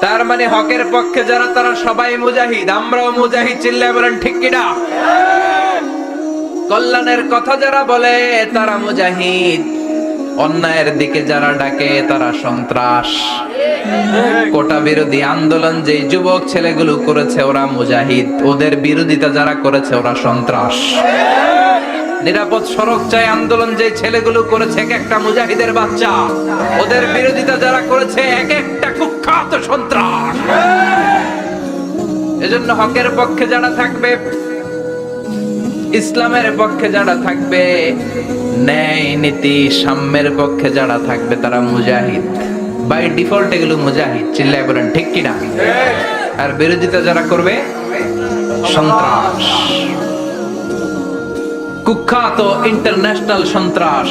তার মানে হকের পক্ষে যারা, তারা সবাই মুজাহিদ। আমরাও মুজাহিদ, চিল্লায় বলেন, ঠিক কিনা? কল্যাণের কথা যারা বলে, তারা মুজাহিদ। অন্যায়ের দিকে যারা ডাকে, তারা সন্ত্রাস। কোটা বিরোধী আন্দোলন যে যুবক ছেলেগুলো করেছে, ওরা মুজাহিদ। ওদের বিরোধিতা যারা করেছে, ওরা সন্ত্রাস। নিরাপদ সড়ক চাই আন্দোলন যে ছেলেগুলো করেছে, এক একটা মুজাহিদের বাচ্চা। ওদের বিরোধিতা যারা করেছে, এক একটা কুখ্যাত সন্ত্রাস। এজন্য হকের পক্ষে যারা থাকবে, ইসলামের পক্ষে যারা থাকবে, ন্যায় নীতি সাম্যের পক্ষে যারা থাকবে, তারা মুজাহিদ। বাই ডিফল্ট এগুলো মুজাহিদ, চিল্লায় বলেন, ঠিক কিনা? আর বিরোধিতা যারা করবে, সন্ত্রাস। কুখ্যাত ইন্টারন্যাশনাল সন্ত্রাস।